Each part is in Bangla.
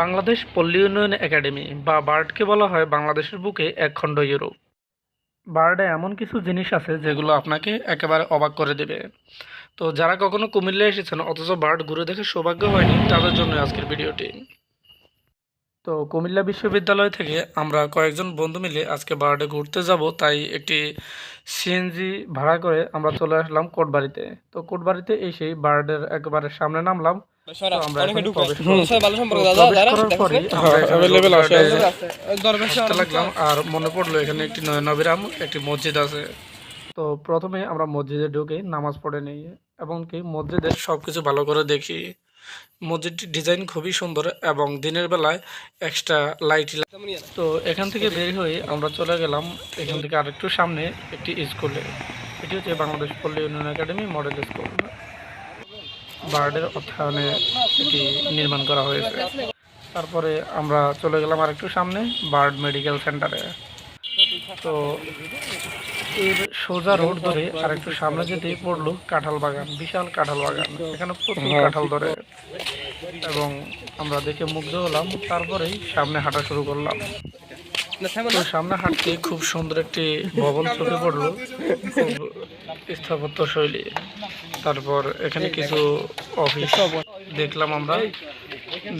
বাংলাদেশ পল্লী উন্নয়ন একাডেমি, বা বার্ডকে বলা হয় বাংলাদেশের বুকে এক খণ্ড ইউরোপ বার্ডে এমন কিছু জিনিস আছে যেগুলো আপনাকে একেবারে অবাক করে দেবে। তো যারা কখনো কুমিল্লা এসেছেন, অথচ বার্ড ঘুরে দেখে সৌভাগ্য হয়নি, তাদের জন্য আজকের ভিডিওটি। তো কুমিল্লা বিশ্ববিদ্যালয় থেকে আমরা কয়েকজন বন্ধু মিলে আজকে বার্ডে ঘুরতে যাব, তাই একটি সিএনজি ভাড়া করে আমরা চলে আসলাম কোটবাড়িতে। তো কোটবাড়িতে এসেই বার্ডের একেবারে সামনে নামলাম। লাগলাম আর মনে পড়ল এখানে একটি নয়নাবিরাম একটি মসজিদ আছে। তো প্রথমে আমরা মসজিদে ঢুকে নামাজ পড়ে নিই। এবং কি মসজিদের সব কিছু ভালো করে দেখি। মসজিদটির ডিজাইন খুবই সুন্দর এবং দিনের বেলায় এক্সট্রা লাইট তো এখান থেকে বের হয়ে আমরা চলে গেলাম এখান থেকে আরেকটু সামনে একটি স্কুলে এটি হচ্ছে বাংলাদেশ পল্লী উন্নয়ন একাডেমি মডেল স্কুল বার্ডের অর্থায়নে এটি নির্মাণ করা হয়েছে। তারপরে আমরা চলে গেলাম আরেকটু সামনে বার্ড মেডিকেল সেন্টারে। তো এর সোজা রোড ধরে আর একটু সামনে যেতেই পড়ল কাঁঠাল বাগান বিশাল কাঁঠাল বাগান। এখানে প্রচুর কাঁঠাল ধরে। এবং আমরা দেখে মুগ্ধ হলাম তারপরেই সামনে হাঁটা শুরু করলাম। সামনে হাঁটতে খুব সুন্দর একটি ভবন চোখে পড়ল। স্থাপত্য শৈলী। তারপর এখানে কিছু অফিস দেখলাম আমরা,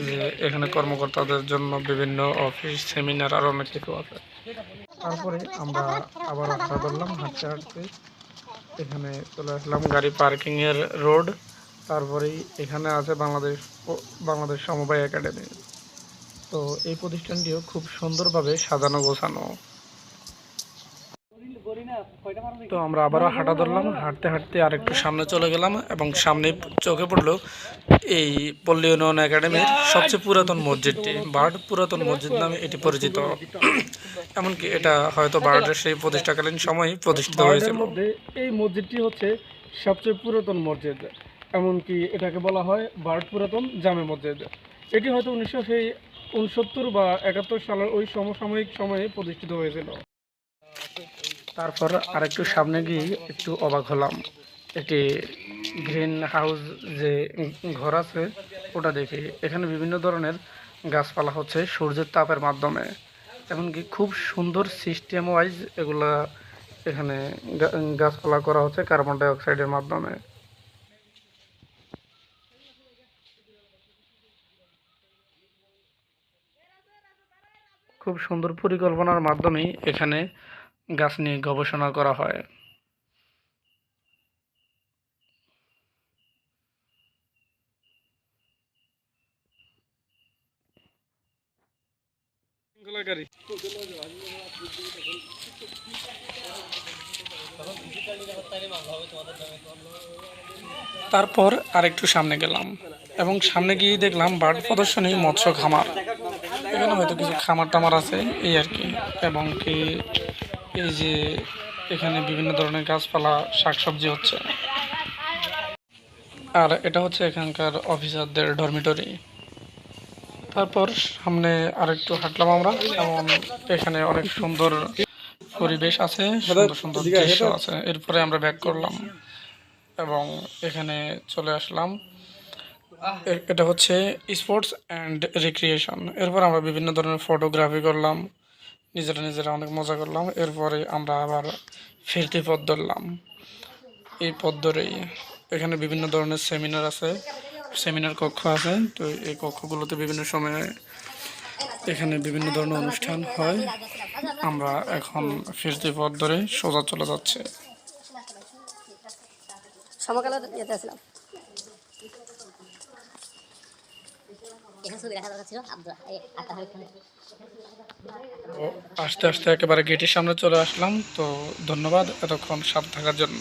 যে এখানে কর্মকর্তাদের জন্য বিভিন্ন অফিস সেমিনার আর অনেক কিছু আছে। তারপরে আমরা আবার হাঁটা করলাম, হাঁটতে হাঁটতে। এখানে চলে আসলাম গাড়ি পার্কিং এর রোড তারপরেই এখানে আছে বাংলাদেশ বাংলাদেশ সমবায় একাডেমি। তো এই প্রতিষ্ঠানটিও খুব সুন্দরভাবে সাজানো গোছানো। তো আমরা আবারও হাঁটা ধরলাম হাঁটতে হাঁটতে আরেকটু সামনে চলে গেলাম এবং সামনে চোখে পড়ল এই পল্লী উন্নয়ন একাডেমির সবচেয়ে পুরাতন মসজিদটি বার্ড পুরাতন মসজিদ নামে এটি পরিচিত। এমনকি এটা হয়তো বার্ডের সেই প্রতিষ্ঠাকালীন সময়ই প্রতিষ্ঠিত হয়েছিল। এই মসজিদটি হচ্ছে সবচেয়ে পুরাতন মসজিদ। এমনকি এটাকে বলা হয় বার্ড পুরাতন জামে মসজিদ। এটি হয়তো উনিশশো সেই উনসত্তর বা একাত্তর সালের ওই সমসাময়িক সময়ে প্রতিষ্ঠিত হয়েছিল। তারপর আরেকটু সামনে গিয়ে একটু অবাক হলাম। একটি গ্রিন হাউস যে ঘর আছে, ওটা দেখি। এখানে বিভিন্ন ধরনের গাছপালা হচ্ছে সূর্যের তাপের মাধ্যমে। এমনকি খুব সুন্দর সিস্টেম ওয়াইজ এগুলা এখানে গাছপালা করা হচ্ছে কার্বন ডাইঅক্সাইডের মাধ্যমে। খুব সুন্দর পরিকল্পনার মাধ্যমেই এখানে গাছ নিয়ে গবেষণা করা হয়। তারপর আরেকটু সামনে গেলাম এবং সামনে গিয়ে দেখলাম বার্ড প্রদর্শনী মৎস্য খামার। এখানে হয়তো কিছু খামার টামার আছে এই আর কি। এবং কি এই যে এখানে বিভিন্ন ধরনের গাছপালা শাকসবজি হচ্ছে। আর এটা হচ্ছে এখানকার অফিসারদের ডরমিটরি। তারপর সামনে আরেকটু হাঁটলাম আমরা এবং এখানে অনেক সুন্দর পরিবেশ আছে সুন্দর সুন্দর দৃশ্য আছে। এরপরে আমরা ব্যাক করলাম এবং এখানে চলে আসলাম। এটা হচ্ছে স্পোর্টস অ্যান্ড রিক্রিয়েশন এরপর আমরা বিভিন্ন ধরনের ফটোগ্রাফি করলাম, নিজেরা নিজেরা অনেক মজা করলাম। এরপরে আমরা আবার ফিরতি পথ ধরলাম। এই পথ ধরেই এখানে বিভিন্ন ধরনের সেমিনার আছে সেমিনার কক্ষ আছে। তো এই কক্ষগুলোতে বিভিন্ন সময়ে এখানে বিভিন্ন ধরনের অনুষ্ঠান হয়। আমরা এখন ফিরতি পথ ধরে সোজা চলে যাচ্ছে। সমকাল যেতে আসলাম আস্তে আস্তে একেবারে গেটের সামনে চলে আসলাম। তো ধন্যবাদ এতক্ষণ সাপ থাকার জন্য।